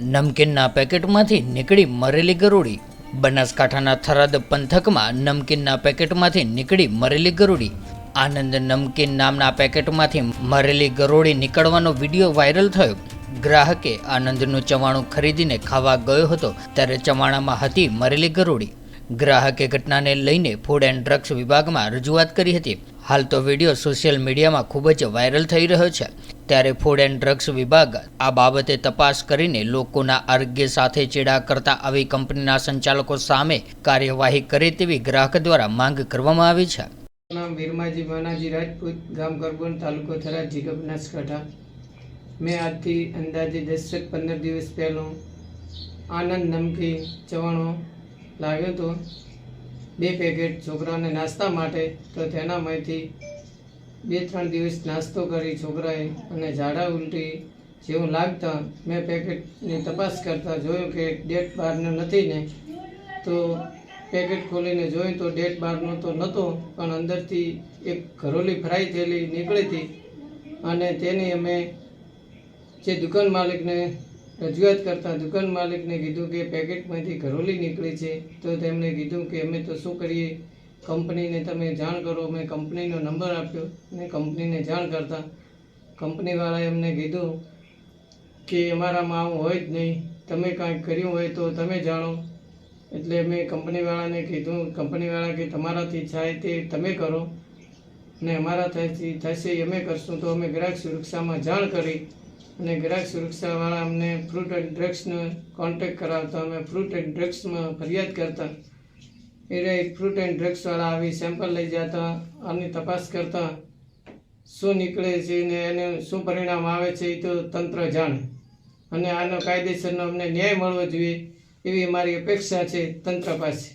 નમકીનના પેકેટમાંથી નીકળી મરેલી ગરુડી. બનાસકાંઠાના થરાદ પંથકમાં નમકીનના પેકેટમાંથી નીકળી મરેલી ગરુડી. આનંદ નમકીન નામના પેકેટમાંથી મરેલી ગરોળી નીકળવાનો વીડિયો વાયરલ થયો. ગ્રાહકે આનંદનું ચવાણું ખરીદીને ખાવા ગયો હતો, ત્યારે ચવાણામાં હતી મરેલી ગરોળી ગ્રાહકે ઘટનાને લઈને ફૂડ એન્ડ ડ્રગ્સ વિભાગમાં રજૂઆત કરી હતી. હાલ તો વીડિયો સોશિયલ મીડિયામાં ખૂબ જ વાયરલ થઈ રહ્યો છે. ત્યારે ફૂડ એન્ડ ડ્રગ્સ વિભાગ આ બાબતે તપાસ કરીને લોકોના આરોગ્ય સાથે ચેડા કરતા આવી કંપનીના સંચાલકો સામે કાર્યવાહી કરે તેવી ગ્રાહક દ્વારા માંગ કરવામાં આવી છે. નામ વીરમાજી માનાજી રાજપૂત, ગામ ગરબોન તાલુકો થરા જિલ્લો બનાસકાંઠા મેં આજથી અંદાજે દસેક પંદર દિવસ પહેલો આનંદ નમકીન ચવાણો લાવ્યો હતો બે પેકેટ છોકરાને નાસ્તા માટે તો તેનામાંથી બે ત્રણ દિવસ નાસ્તો કરી છોકરાએ અને ઝાડા ઉલટી જેવું લાગતા મેં પેકેટની તપાસ કરતાં જોયું કે ડેટ બહારનો નથી ને, તો પેકેટ ખોલીને જોયું તો ડેટ બહારનો તો નહોતો, પણ અંદરથી એક ઘરોલી ફ્રાય થયેલી નીકળી હતી. અને તેની અમે જે દુકાન માલિકને રજૂઆત કરતા દુકાન માલિકને કીધું કે પેકેટમાંથી ઘરોલી નીકળી છે. તો તેમણે કીધું કે અમે તો શું કરીએ? કંપનીને તમે જાણ કરો. મેં કંપનીનો નંબર આપ્યો. અને કંપનીને જાણ કરતા કંપનીવાળાએ અમને કીધું કે અમારામાં આવું હોય જ નહીં. તમે કાંઈક કર્યું હોય તો તમે જાણો. એટલે મેં કંપનીવાળાને કીધું, કંપનીવાળા કે તમારાથી થાય તે તમે કરો. ને અમારા થશે અમે કરશું. તો અમે ગ્રાહક સુરક્ષામાં જાણ કરી. અને ગ્રાહક સુરક્ષાવાળા અમને ફ્રૂટ એન્ડ ડ્રગ્સનો કોન્ટેક્ટ કરાવતા, અમે ફ્રૂટ એન્ડ ડ્રગ્સમાં ફરિયાદ કરતા. એ ફ્રૂટ એન્ડ ડ્રગ્સવાળા આવી સેમ્પલ લઈ જતા, આની તપાસ કરતા. શું નીકળે છે ને એને શું પરિણામ આવે છે એ તો તંત્ર જાણે. અને આનો કાયદેસરનો અમને ન્યાય મળવો જોઈએ, એવી મારી અપેક્ષા છે તંત્ર પાસે.